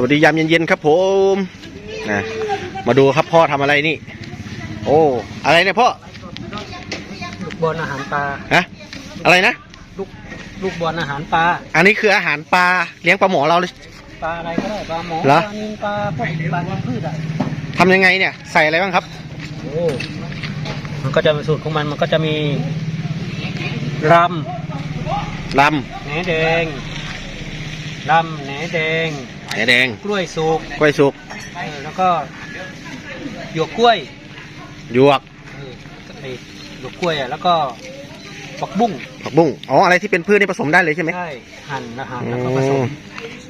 สวัสดียามเย็นๆครับผมนะมาดูครับพ่อทำอะไรนี่ โอ้อะไรเนี่ยพ่อลูกบอลอาหารปลาฮะอะไรนะลูกลูกบอลอาหารปลาอันนี้คืออาหารปลาเลี้ยงปลาหมอเราเลยปลาอะไรก็ได้ปลาหมอเหรอปลานิลปลาพวกปลากินพืชอะทำยังไงเนี่ย ใส่อะไรบ้างครับโอ้มันก็จะเป็นสูตรของมันมันก็จะมีรลำแหนแดงรำแหนแดงำแหนแดงกล้วยสุกกล้วยสุกเออแล้วก็หยวกกล้วยหยวกเออไอ้หยวกกล้วยอะแล้วก็ปักบุ้งผักบุ้งอ๋ออะไรที่เป็นพืชนี่ผสมได้เลยใช่ไหมใช่หั่นอาหารอืแล้วก็ผสมม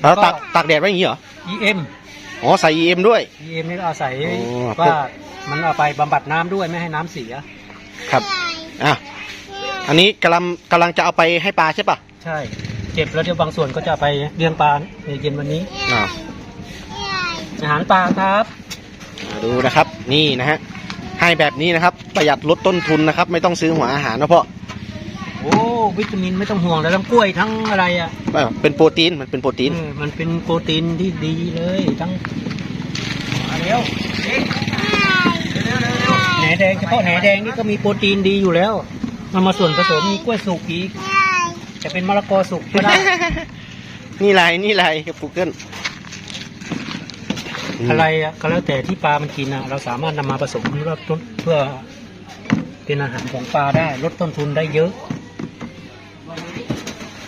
แล้วตากก็ตากแดดไว้อย่างนี้เหรอ EM อ๋อใส่ EM ด้วย EM นี่ก็เอาใส่โอ้ ว่ามันเอาไปบำบัดน้ำด้วยไม่ให้น้ำเสีย ครับอะอันนี้กำลังกำลังจะเอาไปให้ปลาใช่ปะใช่ เก็บแล้วเดี๋ยวบางส่วนก็จะเอาไปเลี้ยงปลาในเย็นวันนี้ อ่าอาหารปลาครับมาดูนะครับ นี่นะฮะให้แบบนี้นะครับ ประหยัดลดต้นทุนนะครับ ไม่ต้องซื้อหัวอาหารนะพ่อโอ้วิตามินไม่ต้องห่วงแล้วทั้งกล้วยทั้งอะไรอะเออเป็นโปรตีนมันเป็นโปรตีน เออมันเป็นโปรตีนที่ดีเลยทั้งมาเร็วแหนแดงเฉพาะแหนแดงนี่ก็มีโปรตีนดีอยู่แล้ว มันมาส่วนผสมมีกล้วยสุกอีก จะเป็นมะละกอสุกก็ได้ นี่ไรนี่ไรกับ Google อะไรอะก็แล้วแต่ที่ปลามันกินอะเราสามารถนำมาผสมเพื่อต้นเพื่อเป็นอาหารของปลาได้ ลดต้นทุนได้เยอะ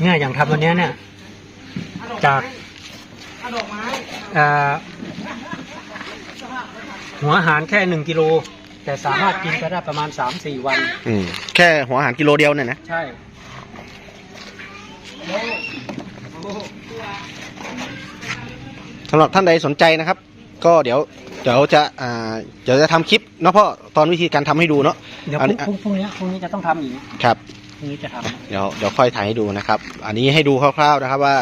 เนี่ยอย่างทำวันเนี้ยเนี่ย จากอ่าหัวอาหารแค่หนึ่งกิโลแต่สามารถกินไปได้ประมาณสามสี่วันอืมแค่หัวอาหารกิโลเดียวเนี่ยนะใช่ สำหรับท่านใดสนใจนะครับ ก็เดี๋ยวเดี๋ยวจะอ่าเดี๋ยวจะทำคลิปเนาะพ่อตอนวิธีการทำให้ดูเนาะ เดี๋ยวพรุ่งพรุ่งพรุ่งนี้พรุ่งนี้จะต้องทำอีกครับ พรุ่งนี้จะทำเดี๋ยวเดี๋ยวค่อยถ่ายให้ดูนะครับ อันนี้ให้ดูคร่าวๆนะครับว่า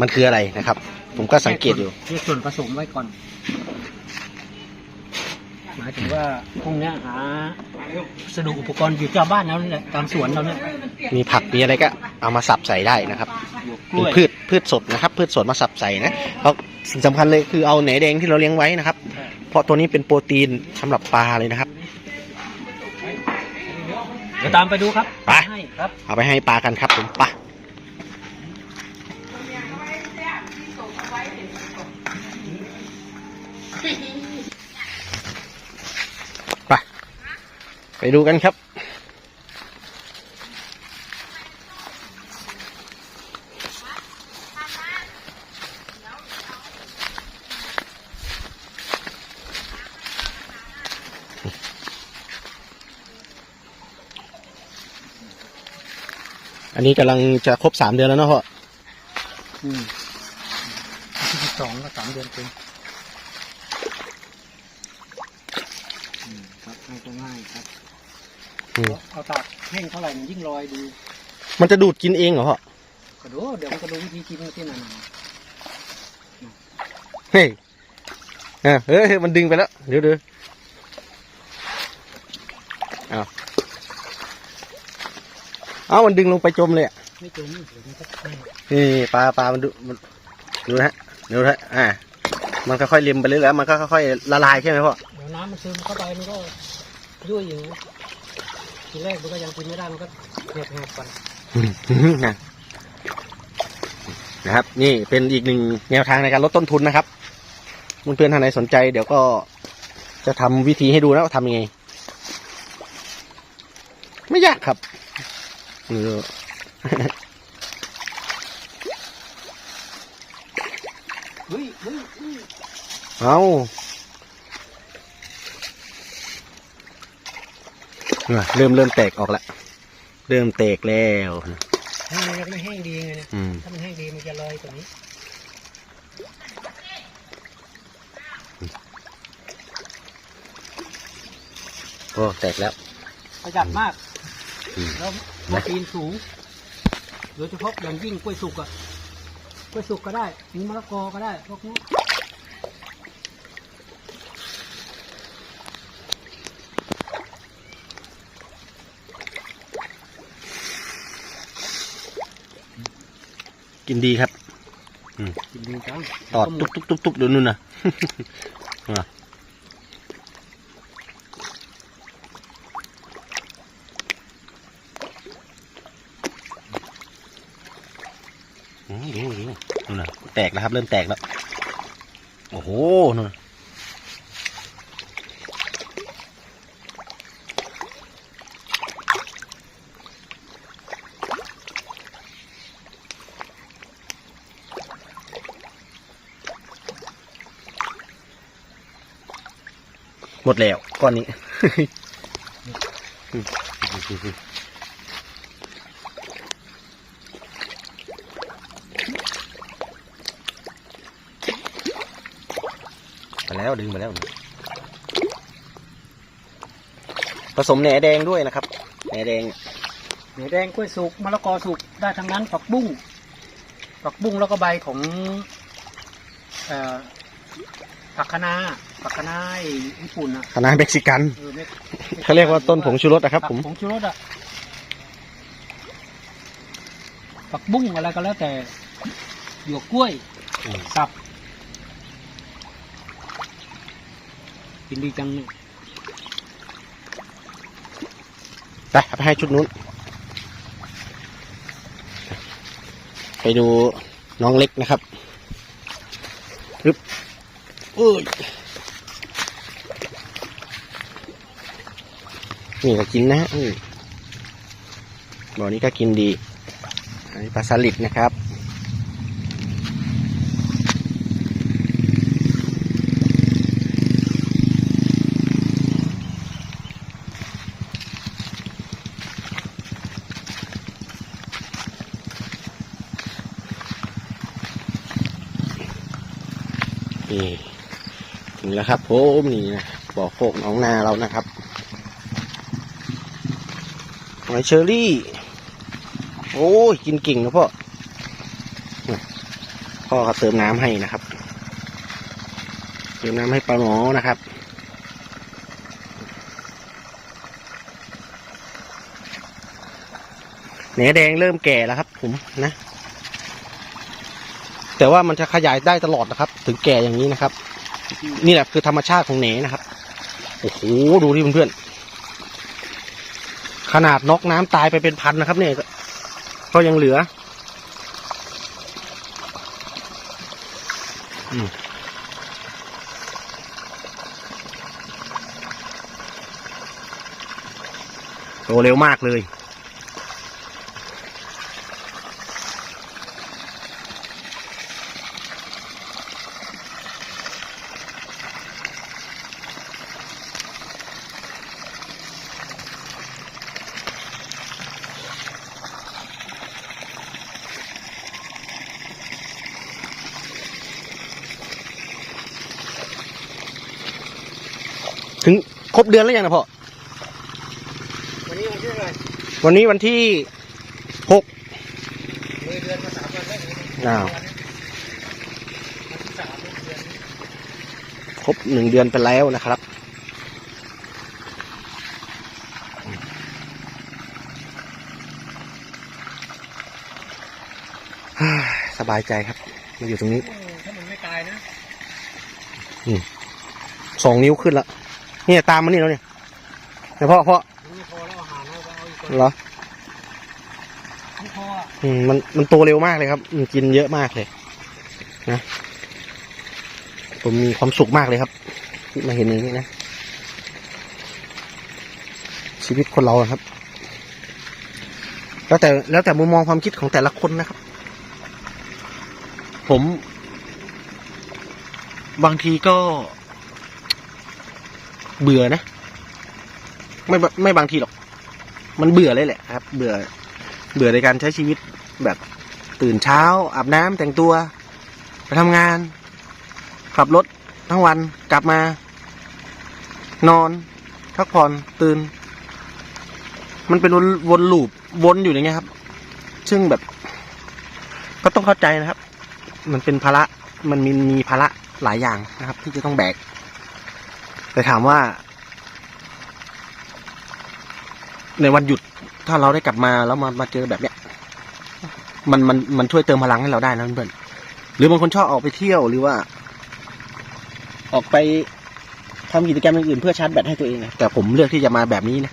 มันคืออะไรนะครับ ผมก็สังเกตอยู่แยกส่วนผสมไว้ก่อน หมายถึงว่าพรุ่งนี้หาสดุอุปกรณ์อยู่เจ้าบ้านแล้วนี่แหละตามสวนเราเนี่ยมีผักมีอะไรก็ เอามาสับใส่ได้นะครับหยวกกเป็ล้นวยพืชพืชสดนะครับ พืชสดมาสับใส่นะเพราะสิ่งสำคัญเลยคือเอาแหนแดงที่เราเลี้ยงไว้นะครับ เพราะตัวนี้เป็นโปรตีนสำหรับปลาเลยนะครับเดี๋ยวตามไปดูครับไปให้ครับ เอาไปให้ปลากันครับผมไปไปไปดูกันครับ นนี้กำลังจะครบสามเดือนแล้วเนาะพ่ออืมที่สิบสองก็สามเดือนเองอืมครับให้ก็ง่ายครับอืมเอาตากแห้งเท่าไหร่มันยิ่งลอยดีมันจะดูดกินเองเหรอพ่อกระโดดเดี๋ยวมันก็ดูวิธีกินที่นั่นน่ะเฮ้ยเออเฮ้ยมันดึงไปแล้วเดี๋ยวเดี๋ยวเอา เอามันดึงลงไปจมเลยอะไม่จมเดี๋ยวมันก็แห้งนี่ปลาปลามันดูมันดูนะฮะดูนะฮะอ่ามันค่อยๆเลียมไปเรื่อยๆมันก็ค่อยๆละลายใช่ไหมพ่อเดี๋ยวน้ำมันซึมเข้าไปมันก็ยุ่ยอยู่นะทีแรกมันก็ยังกินไม่ได้มันก็แหบๆก่อนนะครับ นี่เป็นอีกหนึ่งแนวทางในการลดต้นทุนนะครับเพื่อนๆท่านไหนสนใจ เดี๋ยวก็จะทำวิธีให้ดูนะว่าทำยังไง ไม่ยากครับ เออเฮ้ยเฮ้ยเฮ้ยเอาเนี่ยเริ่มเริ่มแตกออกแล้วเริ่มแตกแล้วให้มันยังไม่แห้งดีไงเนี่ยอืมถ้ามันแห้งดีมันจะลอยกว่านี้โอ้แตกแล้วประหยัดมากอืม แล้วโปรตีนสูง โดยเฉพาะอย่างยิ่งกล้วยสุกอะกล้วยสุกก็ได้มีมะละกอก็ได้พวกนี้กินดีครับ อืมกินดีจังตอดตุ๊บตุ๊บตุ๊บตุ๊บดูนู่นนะ อะอืม ดูดูนู่นนะแตกแล้วครับ เริ่มแตกแล้ว โอ้โหนู่นหมดแล้วก้อนนี้ มาแล้วดึงมาแล้ว ผสมแหนแดงด้วยนะครับแหนแดงเหนือแดงกล้วยสุกมะละกอสุกได้ทั้งนั้นผักบุ้งผักบุ้งแล้วก็ใบของเอ่อผักคะน้าผักคะน้าไอ้ญี่ปุ่นอะคณะเม็กซิกันเออไม่เขาเรียกว่าต้นผงชูรสนะครับ ผมผงชูรสอะผักบุ้งอะไรก็แล้วแต่หยวกกล้วยอืมสับ กินดีจังเนี่ยไปเอาไปให้ชุดนู้น ไปดูน้องเล็กนะครับปึ๊บเอ้ยนี่ก็กินนะอืมบ่อนี้ก็กินดี อันนี้ปลาสลิดนะครับ นี่ถึงแล้วครับผมนี่นะบ่อโคกน้องนาเรานะครับหอยเชอรี่ โอ้ยกินเก่งนะพ่อพ่อก็เติมน้ำให้นะครับ เติมน้ำให้ปลาหมอนะครับเนื้อแดงเริ่มแก่แล้วครับผมนะ แต่ว่ามันจะขยายได้ตลอดนะครับ ถึงแก่อย่างนี้นะครับ นี่แหละคือธรรมชาติของเหนนะครับโอ้โหดูที่เพื่อนๆขนาดนกน้ำตายไปเป็นพันนะครับเนี่ยก็ยังเหลืออืมโตเร็วมากเลย บเดือนแล้วยังนะพ่อ วันนี้วันที่อะไหรวันนี้วันที่หกเลยเดือนมาสามวันแล้วอ้าววันที่สามเดือนครบหนึ่งเดือนไปแล้วนะครับ สบายใจครับ มาอยู่ตรงนี้โอ้ถ้ามันไม่ตายนะ สองนิ้วขึ้นแล้ว เนี่ยตามมานี่แล้วเนี่ยเดี๋ยวพ่อพ่อมันไม่พอแล้วอาหารเราก็เอาอีกคนเหรอไม่พออะอืมมันมันโตเร็วมากเลยครับมันกินเยอะมากเลย นะผมมีความสุขมากเลยครับที่มาเห็นอย่างนี้นะ ชีวิตคนเราอะครับ แล้วแต่แล้วแต่มุมมองความคิดของแต่ละคนนะครับ ผม บางทีก็ เบื่อนะ ไม่ไม่บางทีหรอก มันเบื่อเลยแหละครับ เบื่อ เบื่อในการใช้ชีวิตแบบตื่นเช้า อาบน้ำแต่งตัวไปทำงาน ขับรถทั้งวันกลับมา นอนพักผ่อนตื่น มันเป็นวนวนลูปวนอยู่อย่างเงี้ยครับ ซึ่งแบบ ก็ต้องเข้าใจนะครับ มันเป็นภาระมันมีมีภาระหลายอย่างนะครับ ที่จะต้องแบก แต่ถามว่า ในวันหยุดถ้าเราได้กลับมาแล้วมามาเจอแบบเนี้ย มันมันมันช่วยเติมพลังให้เราได้นะเพื่อนหรือบางคนชอบออกไปเที่ยวหรือว่า ออกไปทำกิจกรรมอื่นเพื่อชาร์จแบตให้ตัวเองนะแต่ผมเลือกที่จะมาแบบนี้นะ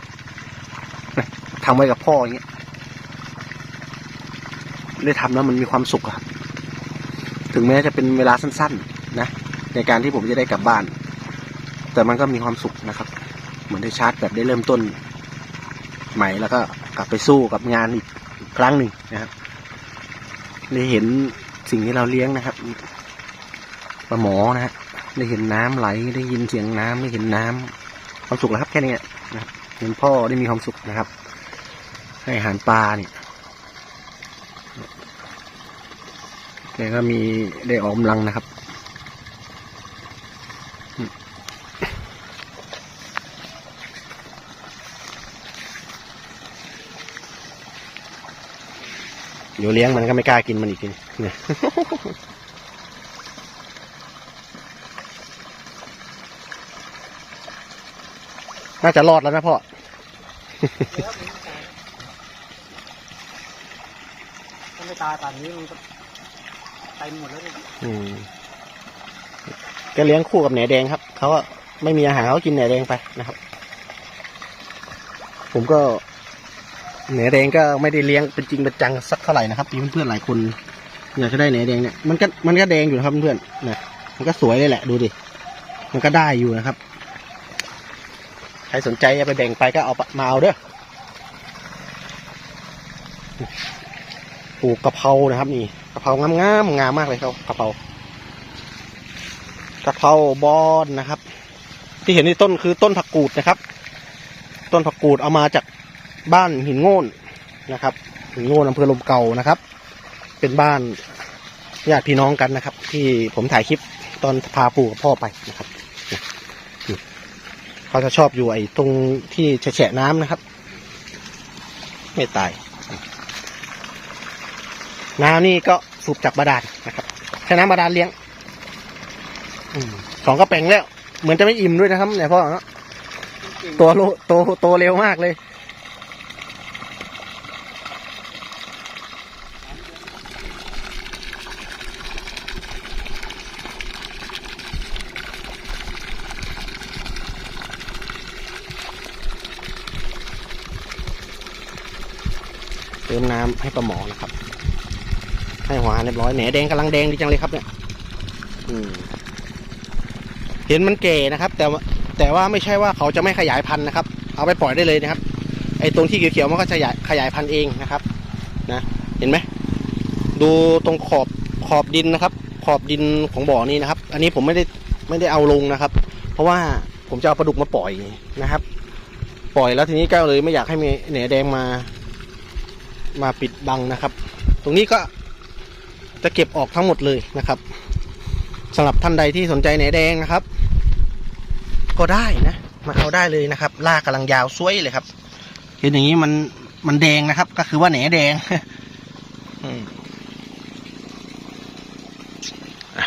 นะทำไว้กับพ่ออย่างเงี้ยได้ทำแล้วมันมีความสุขครับถึงแม้จะเป็นเวลาสั้น ๆ นะในการที่ผมจะได้กลับบ้าน แต่มันก็มีความสุขนะครับ เหมือนได้ชาร์จแบตได้เริ่มต้น ใหม่แล้วก็กลับไปสู้กับงานอีกครั้งหนึ่งนะครับได้เห็นสิ่งที่เราเลี้ยงนะครับปลาหมอนะฮะได้เห็นน้ำไหลได้ยินเสียงน้ำได้เห็นน้ำความสุขแล้วครับแค่นี้นะครับเห็นพ่อได้มีความสุขนะครับ ให้อาหารปลาเนี่ยแกก็มีได้ออกกำลังนะครับ ดี๋ยวเลี้ยงมันก็ไม่กล้ากินมันอีกทีเนี่ยน่าจะรอดแล้วนะพ่อ ถ้าไม่ตายป่านนี้มันก็เต็มหมดแล้วเนี่ยอืมก็เลี้ยงคู่กับแหนแดงครับ เขาอะไม่มีอาหารเขากินแหนแดงไปนะครับ ผมก็ แหนแดงก็ไม่ได้เลี้ยงเป็นจริงเป็นจังสักเท่าไหร่นะครับมีเพื่อนๆหลายคนอยากจะได้แหนแดงเนี่ยมันก็มันก็แดงอยู่นะครับเพื่อนๆนะมันก็สวยเลยแหละดูดิมันก็ได้อยู่นะครับ ใครสนใจจะไปแบ่งไปก็เอามาเอาเด้อปลูกกะเพรานะครับ นี่กะเพรางามงามๆงามมากเลยครับกะเพรากะเพราบอนนะครับ ที่เห็นในต้นคือต้นผักกูดนะครับ ต้นผักกูดเอามาจาก บ้านหินโง่นนะครับหินโง่นอำเภอลมเก่านะครับ เป็นบ้านญาติพี่น้องกันนะครับ ที่ผมถ่ายคลิปตอนพาปู่กับพ่อไปนะครับเขาจะชอบอยู่ไอ้ตรงที่แฉะน้ำนะครับ ไม่ตาย น้ำนี่ก็สูบจากบาดาลนะครับใช้น้ำบาดาลเลี้ยงอสองกระแปงแล้ว เหมือนจะไม่อิ่มด้วยนะครับเนี่ยพ่อเนาะตัวโลโตโตเร็วมากเลย ติมน้ำให้ปลาหมอนะครับ ให้หัวาหารเรียบร้อยแหนแดงกำลังแดงดีจังเลยครับเนี่ยเห็นมันเก่นะครับ แต่แต่ว่าไม่ใช่ว่าเขาจะไม่ขยายพันธุ์นะครับ เอาไปปล่อยได้เลยนะครับ ไอ้ตรงที่เขียวๆมันก็จะขยายขยายพันธุ์เองนะครับ นะเห็นไหมดูตรงขอบขอบดินนะครับ ขอบดินของบ่อนี้นะครับ อันนี้ผมไม่ได้ไม่ได้เอาลงนะครับ เพราะว่าผมจะเอาปลาดุกมาปล่อยนะครับ ปล่อยแล้วทีนี้ก็เลยไม่อยากให้มีแหนแดงมา มาปิดบังนะครับ ตรงนี้ก็จะเก็บออกทั้งหมดเลยนะครับสำหรับท่านใดที่สนใจแหนแดงนะครับ ก็ได้นะมาเอาได้เลยนะครับลากกำลังยาวสวยเลยครับ เห็นอย่างนี้มันมันแดงนะครับ ก็คือว่าแหนแดงอืมอะ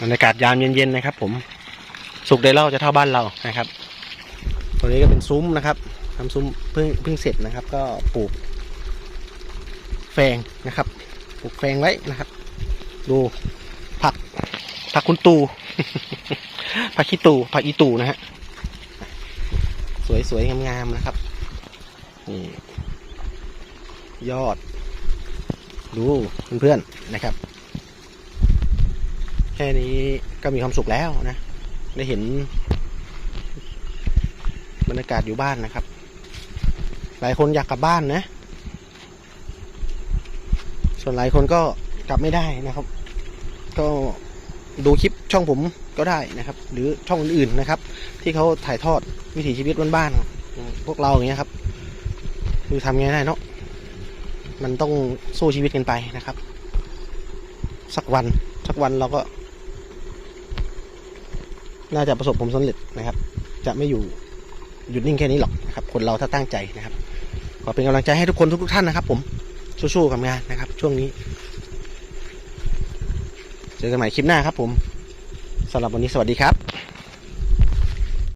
บรรยากาศยามเย็นๆนะครับ ผม สุกได้เล่าจะเท่าบ้านเรานะครับตรงนี้ก็เป็นซุ้มนะครับ ทำซุ้มเพิ่งเพิ่งเสร็จนะครับ ก็ปลูก แฟงนะครับ ปลูกแฟงไว้นะครับ ดูผักผักคุณตูผักขี้ตูผักอีตูนะฮะสวยสวยๆงามๆนะครับนี่ยอด ดูเพื่อนๆนะครับ แค่นี้ก็มีความสุขแล้วนะ ได้เห็นบรรยากาศอยู่บ้านนะครับ หลายคนอยากกลับบ้านนะ ส่วนหลายคนก็กลับไม่ได้นะครับ ก็ดูคลิปช่องผมก็ได้นะครับ หรือช่องอื่นๆนะครับ ที่เขาถ่ายทอดวิถีชีวิตบ้านๆพวกเราอย่างเงี้ยครับ คือทำไงได้เนาะมันต้องสู้ชีวิตกันไปนะครับ สักวันสักวันเราก็ น่าจะประสบผลสำเร็จนะครับ จะไม่อยู่หยุดนิ่งแค่นี้หรอกนะครับ คนเราถ้าตั้งใจนะครับ อเป็นกำลังใจให้ทุกคนทุกๆท่านนะครับ ผมสู้ๆกับงานนะครับ ช่วงนี้เจอกันใหม่คลิปหน้าครับผมสำหรับวันนี้สวัสดีครับ